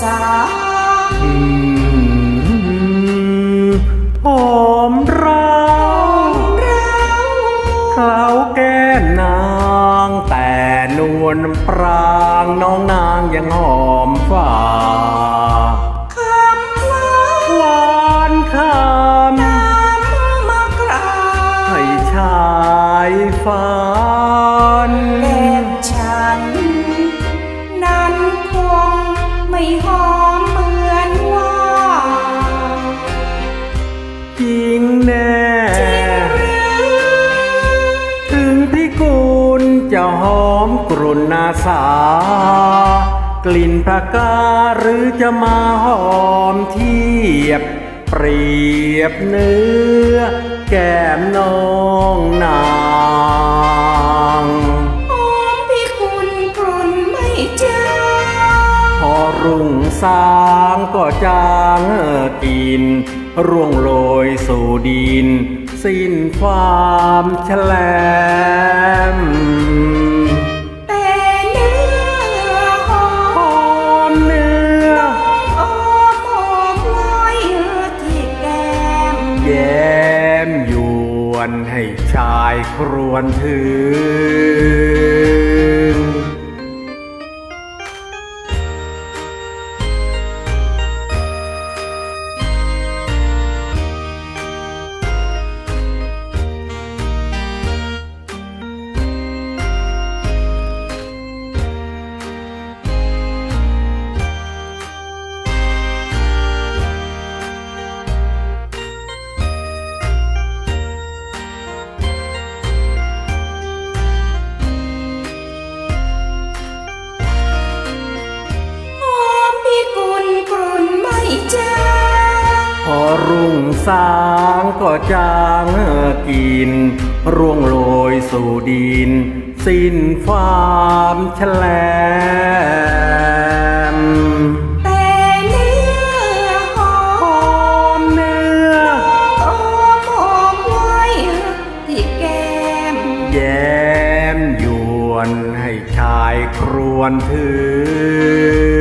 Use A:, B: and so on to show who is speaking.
A: สา
B: หอมเรา
A: เค
B: ล้าแก้นางแต่นวลปรางน้องนางยังหอมฝ่า
A: คำหวานหว
B: านคำน้
A: ำมากราให้
B: ชายฟ้า
A: ไม่หอมเหมือนว่า
B: จริงแน่ ถึงพี่กุลจะหอมกรุ่นนาสา กลิ่นพระกาหรือจะมาหอมเทียบ เปรียบเนื้อ แก้มน้อง สางก็จางกิน ร่วงโรยสู่ดิน สิ้นความแฉลม
A: แต่เนื้อหอหม
B: อมเนื้อ
A: อมหอมไว้ที่แก้มแ
B: ย้มยวนให้ชายครวนถึง รุ่งสางก็จางกิน ร่วงโรยสู่ดิน สิ้นความแฉลม
A: แต่เนื้อหอหอ
B: มมเนื้อ
A: อมหอมไว้ที่แก้ม
B: แย้มยวนให้ชายครวนถึง